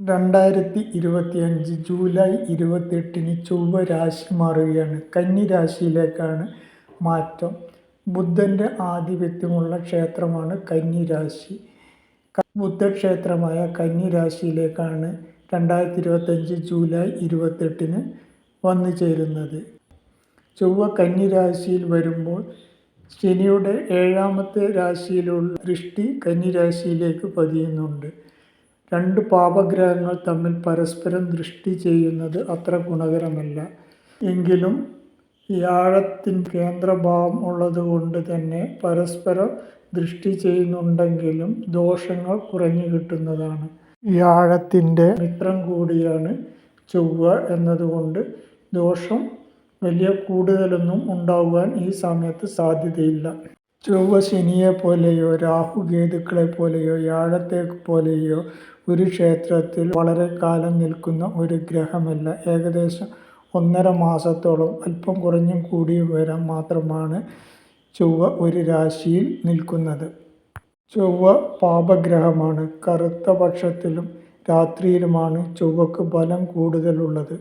രണ്ടായിരത്തി ഇരുപത്തിയഞ്ച് ജൂലൈ ഇരുപത്തെട്ടിന് ചൊവ്വ രാശി മാറുകയാണ്. കന്നി രാശിയിലേക്കാണ് മാറ്റം. ബുദ്ധന്റെ ആധിപത്യമുള്ള ക്ഷേത്രമാണ് കന്നി രാശി. ബുദ്ധക്ഷേത്രമായ കന്നി രാശിയിലേക്കാണ് രണ്ടായിരത്തി ഇരുപത്തഞ്ച് ജൂലൈ ഇരുപത്തെട്ടിന് വന്നു ചേരുന്നത്. ചൊവ്വ കന്നി രാശിയിൽ വരുമ്പോൾ ശനിയുടെ ഏഴാമത്തെ രാശിയിലുള്ള ദൃഷ്ടി കന്നി രാശിയിലേക്ക് പതിയുന്നുണ്ട്. രണ്ട് പാപഗ്രഹങ്ങൾ തമ്മിൽ പരസ്പരം ദൃഷ്ടി ചെയ്യുന്നത് അത്ര ഗുണകരമല്ല. എങ്കിലും വ്യാഴത്തിൻ കേന്ദ്രഭാവം ഉള്ളതുകൊണ്ട് തന്നെ പരസ്പരം ദൃഷ്ടി ചെയ്യുന്നുണ്ടെങ്കിലും ദോഷങ്ങൾ കുറഞ്ഞു കിട്ടുന്നതാണ്. വ്യാഴത്തിന്റെ മിത്രം കൂടിയാണ് ചൊവ്വ എന്നതുകൊണ്ട് ദോഷം വലിയ കൂടുതലൊന്നും ഉണ്ടാകുവാൻ ഈ സമയത്ത് സാധ്യതയില്ല. ചൊവ്വ ശനിയെപ്പോലെയോ വ്യാഴത്തെ പോലെയോ ഒരു ക്ഷേത്രത്തിൽ വളരെ കാലം നിൽക്കുന്ന ഒരു ഗ്രഹമല്ല. ഏകദേശം ഒന്നര മാസത്തോളം അല്പം കുറഞ്ഞും കൂടിയും വരാൻ മാത്രമാണ് ചൊവ്വ ഒരു രാശിയിൽ നിൽക്കുന്നത്. ചൊവ്വ പാപഗ്രഹമാണ്. കറുത്ത പക്ഷത്തിലും രാത്രിയിലുമാണ് ചൊവ്വക്ക് ബലം കൂടുതലുള്ളത്.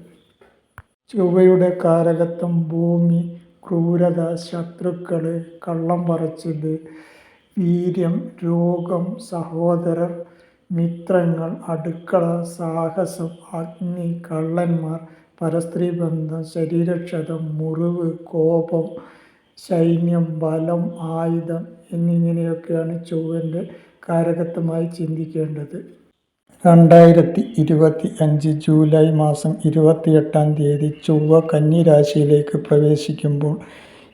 ചൊവ്വയുടെ കാരകത്വം ഭൂമി ക്രൂരത ശത്രുക്കൾ കള്ളം പറച്ചിൽ വീര്യം രോഗം സഹോദരർ മിത്രങ്ങൾ അടുക്കള സാഹസം അഗ്നി കള്ളന്മാർ പരസ്ത്രീ ബന്ധം ശരീരക്ഷതം മുറിവ് കോപം സൈന്യം ബലം ആയുധം എന്നിങ്ങനെയൊക്കെയാണ് ചൊവ്വന്റെ കാരകത്വമായി ചിന്തിക്കേണ്ടത്. രണ്ടായിരത്തി ഇരുപത്തി അഞ്ച് ജൂലൈ മാസം ഇരുപത്തിയെട്ടാം തീയതി ചൊവ്വ കന്നി രാശിയിലേക്ക് പ്രവേശിക്കുമ്പോൾ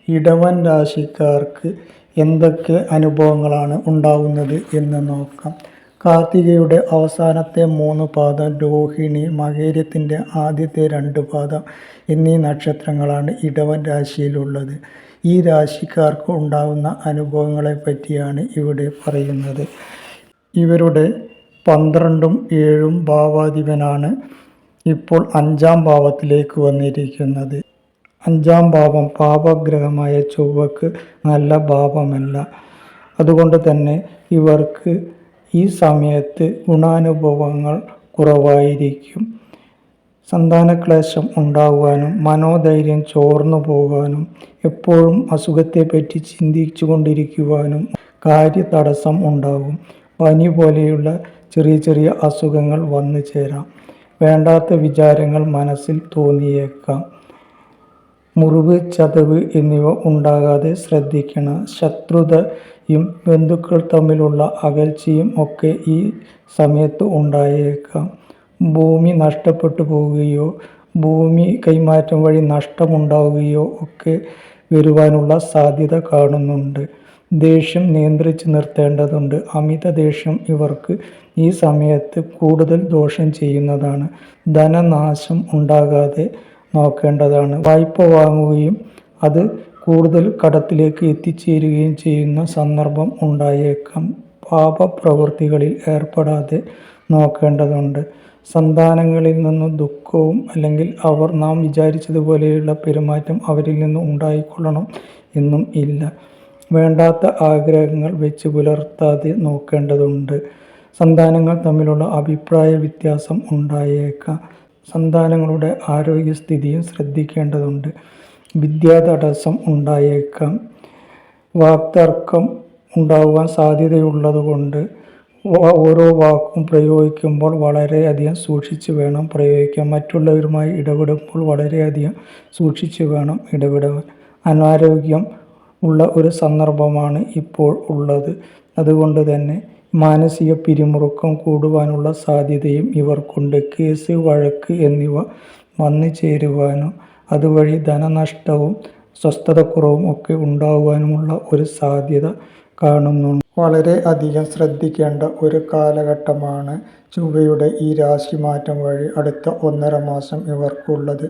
ഇടവൻ രാശിക്കാർക്ക് എന്തൊക്കെ അനുഭവങ്ങളാണ് ഉണ്ടാവുന്നത് എന്ന് നോക്കാം. കാർത്തികയുടെ അവസാനത്തെ മൂന്ന് പാദം രോഹിണി മകേരത്തിന്റെ ആദ്യത്തെ രണ്ട് പാദം എന്നീ നക്ഷത്രങ്ങളാണ് ഇടവൻ രാശിയിലുള്ളത്. ഈ രാശിക്കാർക്ക് ഉണ്ടാകുന്ന അനുഭവങ്ങളെ പറ്റിയാണ് ഇവിടെ പറയുന്നത്. ഇവരുടെ പന്ത്രണ്ടും ഏഴും ഭാവാധിപനാണ്. ഇപ്പോൾ അഞ്ചാം ഭാവത്തിലേക്ക് വന്നിരിക്കുന്നത്. അഞ്ചാം ഭാവം പാപഗ്രഹമായ ചൊവ്വക്ക് നല്ല ഭാവമല്ല. അതുകൊണ്ട് തന്നെ ഇവർക്ക് ഈ സമയത്ത് ഗുണാനുഭവങ്ങൾ കുറവായിരിക്കും. സന്താനക്ലേശം ഉണ്ടാകുവാനും മനോധൈര്യം ചോർന്നു പോകാനും എപ്പോഴും അസുഖത്തെപ്പറ്റി ചിന്തിച്ചു കൊണ്ടിരിക്കുവാനും കാര്യതടസ്സം ഉണ്ടാകും പനി പോലെയുള്ള ചെറിയ ചെറിയ അസുഖങ്ങൾ വന്നു ചേരാം. വേണ്ടാത്ത വിചാരങ്ങൾ മനസ്സിൽ തോന്നിയേക്കാം. മുറിവ് ചതവ് എന്നിവ ഉണ്ടാകാതെ ശ്രദ്ധിക്കണം. ശത്രുതയും ബന്ധുക്കൾ തമ്മിലുള്ള അകൽച്ചയും ഒക്കെ ഈ സമയത്ത് ഉണ്ടായേക്കാം. ഭൂമി നഷ്ടപ്പെട്ടു പോവുകയോ ഭൂമി കൈമാറ്റം വഴി നഷ്ടമുണ്ടാവുകയോ ഒക്കെ വരുവാനുള്ള സാധ്യത കാണുന്നുണ്ട്. ദേഷ്യം നിയന്ത്രിച്ച് നിർത്തേണ്ടതുണ്ട്. അമിത ദേഷ്യം ഇവർക്ക് ഈ സമയത്ത് കൂടുതൽ ദോഷം ചെയ്യുന്നതാണ്. ധനനാശം ഉണ്ടാകാതെ നോക്കേണ്ടതാണ്. വായ്പ വാങ്ങുകയും അത് കൂടുതൽ കടത്തിലേക്ക് എത്തിച്ചേരുകയും ചെയ്യുന്ന സന്ദർഭം ഉണ്ടായേക്കാം. പാപപ്രവൃത്തികളിൽ ഏർപ്പെടാതെ നോക്കേണ്ടതുണ്ട്. സന്താനങ്ങളിൽ നിന്ന് ദുഃഖവും അല്ലെങ്കിൽ അവർ നാം വിചാരിച്ചതുപോലെയുള്ള പെരുമാറ്റം അവരിൽ നിന്ന് ഉണ്ടായിക്കൊള്ളണം എന്നും ഇല്ല. വേണ്ടാത്ത ആഗ്രഹങ്ങൾ വെച്ച് പുലർത്താതെ നോക്കേണ്ടതുണ്ട്. സന്താനങ്ങൾ തമ്മിലുള്ള അഭിപ്രായ വ്യത്യാസം ഉണ്ടായേക്കാം. സന്താനങ്ങളുടെ ആരോഗ്യസ്ഥിതിയും ശ്രദ്ധിക്കേണ്ടതുണ്ട്. വിദ്യാ തടസ്സം ഉണ്ടായേക്കാം. വാക്തർക്കം ഉണ്ടാകുവാൻ സാധ്യതയുള്ളതുകൊണ്ട് ഓരോ വാക്കും പ്രയോഗിക്കുമ്പോൾ വളരെയധികം സൂക്ഷിച്ച് വേണം പ്രയോഗിക്കാൻ. മറ്റുള്ളവരുമായി ഇടപെടുമ്പോൾ വളരെയധികം സൂക്ഷിച്ച് വേണം ഇടപെടുവാൻ അനാരോഗ്യം ഉള്ള ഒരു സന്ദർഭമാണ് ഇപ്പോൾ ഉള്ളത്. അതുകൊണ്ട് തന്നെ മാനസിക പിരിമുറുക്കം കൂടുവാനുള്ള സാധ്യതയും ഇവർക്കുണ്ട്. കേസ് വഴക്ക് എന്നിവ വന്നു ചേരുവാനും അതുവഴി ധനനഷ്ടവും സ്വസ്ഥതക്കുറവും ഒക്കെ ഉണ്ടാകുവാനുമുള്ള ഒരു സാധ്യത കാണുന്നുണ്ട്. വളരെ അധികം ശ്രദ്ധിക്കേണ്ട ഒരു കാലഘട്ടമാണ് ചൊവ്വയുടെ ഈ രാശിമാറ്റം വഴി അടുത്ത ഒന്നര മാസം ഇവർക്കുള്ളത്.